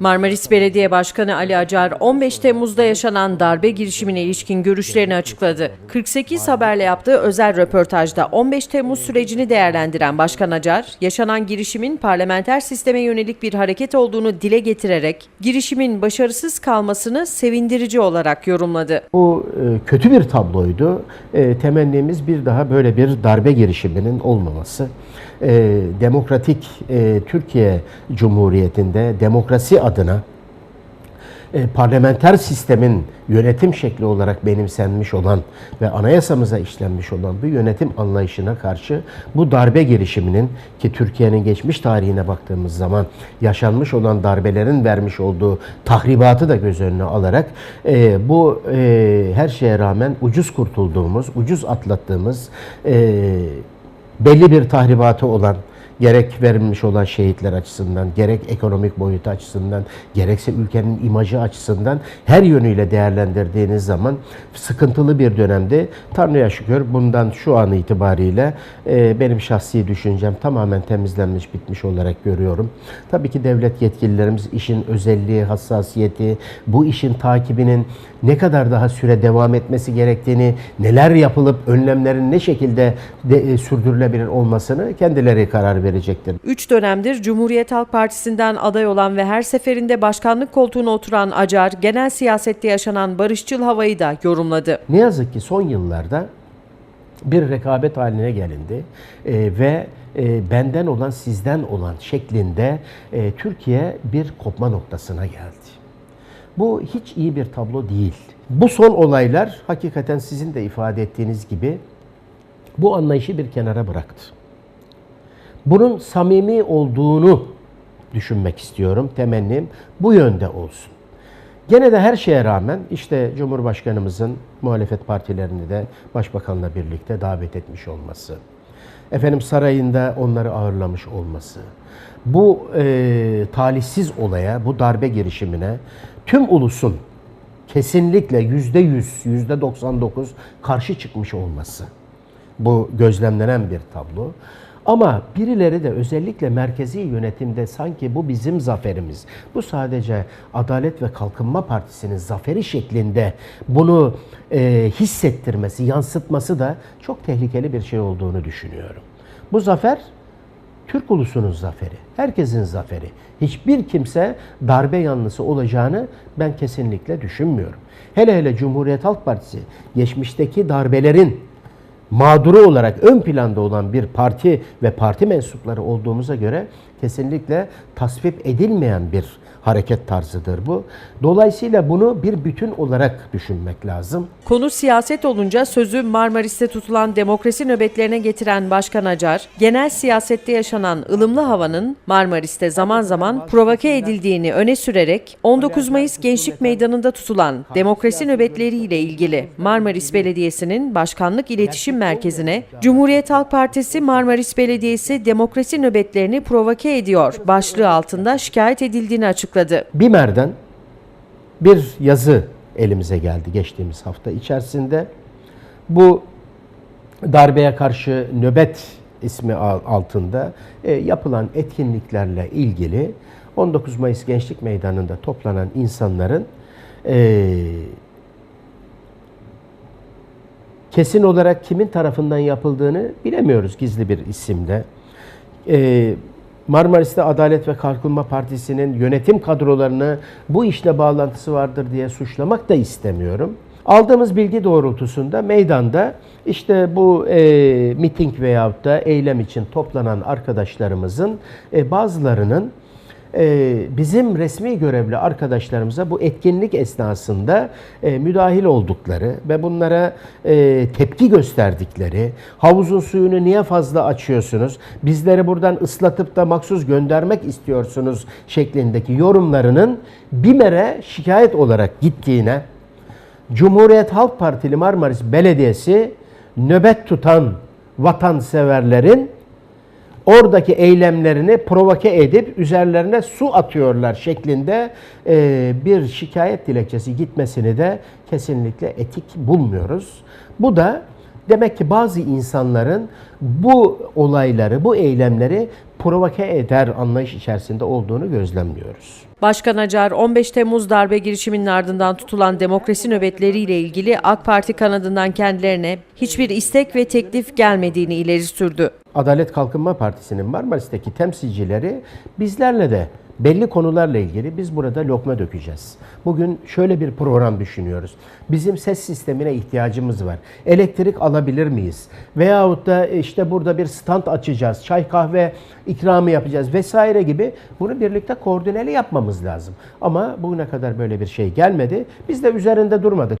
Marmaris Belediye Başkanı Ali Acar 15 Temmuz'da yaşanan darbe girişimine ilişkin görüşlerini açıkladı. 48 haberle yaptığı özel röportajda 15 Temmuz sürecini değerlendiren Başkan Acar, yaşanan girişimin parlamenter sisteme yönelik bir hareket olduğunu dile getirerek girişimin başarısız kalmasını sevindirici olarak yorumladı. Bu e, kötü bir tabloydu. E, Temennimiz bir daha böyle bir darbe girişiminin olmaması. E, Demokratik e, Türkiye Cumhuriyeti'nde demokrasi adına e, parlamenter sistemin yönetim şekli olarak benimsenmiş olan ve anayasamıza işlenmiş olan bu yönetim anlayışına karşı bu darbe girişiminin ki Türkiye'nin geçmiş tarihine baktığımız zaman yaşanmış olan darbelerin vermiş olduğu tahribatı da göz önüne alarak e, bu e, her şeye rağmen ucuz kurtulduğumuz, ucuz atlattığımız e, belli bir tahribatı olan gerek verilmiş olan şehitler açısından, gerek ekonomik boyutu açısından, gerekse ülkenin imajı açısından her yönüyle değerlendirdiğiniz zaman sıkıntılı bir dönemde Tanrı'ya şükür bundan şu an itibariyle e, benim şahsi düşüncem tamamen temizlenmiş bitmiş olarak görüyorum. Tabii ki devlet yetkililerimiz işin özelliği, hassasiyeti, bu işin takibinin ne kadar daha süre devam etmesi gerektiğini, neler yapılıp önlemlerin ne şekilde de, e, sürdürülebilir olmasını kendileri karar verecektir. 3 dönemdir Cumhuriyet Halk Partisi'nden aday olan ve her seferinde başkanlık koltuğuna oturan Acar, genel siyasette yaşanan barışçıl havayı da yorumladı. Ne yazık ki son yıllarda bir rekabet haline gelindi E, ve e, benden olan sizden olan şeklinde e, Türkiye bir kopma noktasına geldi. Bu hiç iyi bir tablo değil. Bu son olaylar hakikaten sizin de ifade ettiğiniz gibi bu anlayışı bir kenara bıraktı. Bunun samimi olduğunu düşünmek istiyorum. Temennim bu yönde olsun. Gene de her şeye rağmen işte Cumhurbaşkanımızın muhalefet partilerini de Başbakanla birlikte davet etmiş olması, efendim sarayında onları ağırlamış olması, bu e, talihsiz olaya, bu darbe girişimine tüm ulusun kesinlikle yüzde yüz, yüzde 99 karşı çıkmış olması. Bu gözlemlenen bir tablo. Ama birileri de özellikle merkezi yönetimde sanki bu bizim zaferimiz. Bu sadece Adalet ve Kalkınma Partisi'nin zaferi şeklinde bunu e, hissettirmesi, yansıtması da çok tehlikeli bir şey olduğunu düşünüyorum. Bu zafer Türk ulusunun zaferi, herkesin zaferi. Hiçbir kimse darbe yanlısı olacağını ben kesinlikle düşünmüyorum. Hele hele Cumhuriyet Halk Partisi geçmişteki darbelerin mağduru olarak ön planda olan bir parti ve parti mensupları olduğumuza göre kesinlikle tasvip edilmeyen bir hareket tarzıdır bu. Dolayısıyla bunu bir bütün olarak düşünmek lazım. Konu siyaset olunca sözü Marmaris'te tutulan demokrasi nöbetlerine getiren Başkan Acar, genel siyasette yaşanan ılımlı havanın Marmaris'te zaman zaman provoke edildiğini öne sürerek 19 Mayıs Gençlik Meydanı'nda tutulan demokrasi nöbetleriyle ilgili Marmaris Belediyesi'nin Başkanlık İletişim Merkezi'ne Cumhuriyet Halk Partisi Marmaris Belediyesi demokrasi nöbetlerini provoke ediyor başlığı altında şikayet edildiğini açıkladı. BİMER'den bir yazı elimize geldi geçtiğimiz hafta içerisinde. Bu darbeye karşı nöbet ismi al- altında e, yapılan etkinliklerle ilgili 19 Mayıs Gençlik Meydanı'nda toplanan insanların e, kesin olarak kimin tarafından yapıldığını bilemiyoruz gizli bir isimde. Ee, Marmaris'te Adalet ve Kalkınma Partisi'nin yönetim kadrolarını bu işle bağlantısı vardır diye suçlamak da istemiyorum. Aldığımız bilgi doğrultusunda meydanda işte bu e, miting veyahut da eylem için toplanan arkadaşlarımızın e, bazılarının bizim resmi görevli arkadaşlarımıza bu etkinlik esnasında e, müdahil oldukları ve bunlara e, tepki gösterdikleri, havuzun suyunu niye fazla açıyorsunuz, bizleri buradan ıslatıp da maksuz göndermek istiyorsunuz şeklindeki yorumlarının BİMER'e şikayet olarak gittiğine, Cumhuriyet Halk Partili Marmaris Belediyesi nöbet tutan vatanseverlerin oradaki eylemlerini provoke edip üzerlerine su atıyorlar şeklinde e, bir şikayet dilekçesi gitmesini de kesinlikle etik bulmuyoruz. Bu da Demek ki bazı insanların bu olayları, bu eylemleri provoke eder anlayış içerisinde olduğunu gözlemliyoruz. Başkan Acar 15 Temmuz darbe girişiminin ardından tutulan demokrasi nöbetleriyle ilgili AK Parti kanadından kendilerine hiçbir istek ve teklif gelmediğini ileri sürdü. Adalet Kalkınma Partisi'nin Marmaris'teki temsilcileri bizlerle de belli konularla ilgili biz burada lokma dökeceğiz. Bugün şöyle bir program düşünüyoruz. Bizim ses sistemine ihtiyacımız var. Elektrik alabilir miyiz? Veyahut da işte burada bir stand açacağız. Çay kahve ikramı yapacağız vesaire gibi bunu birlikte koordineli yapmamız lazım. Ama bugüne kadar böyle bir şey gelmedi. Biz de üzerinde durmadık.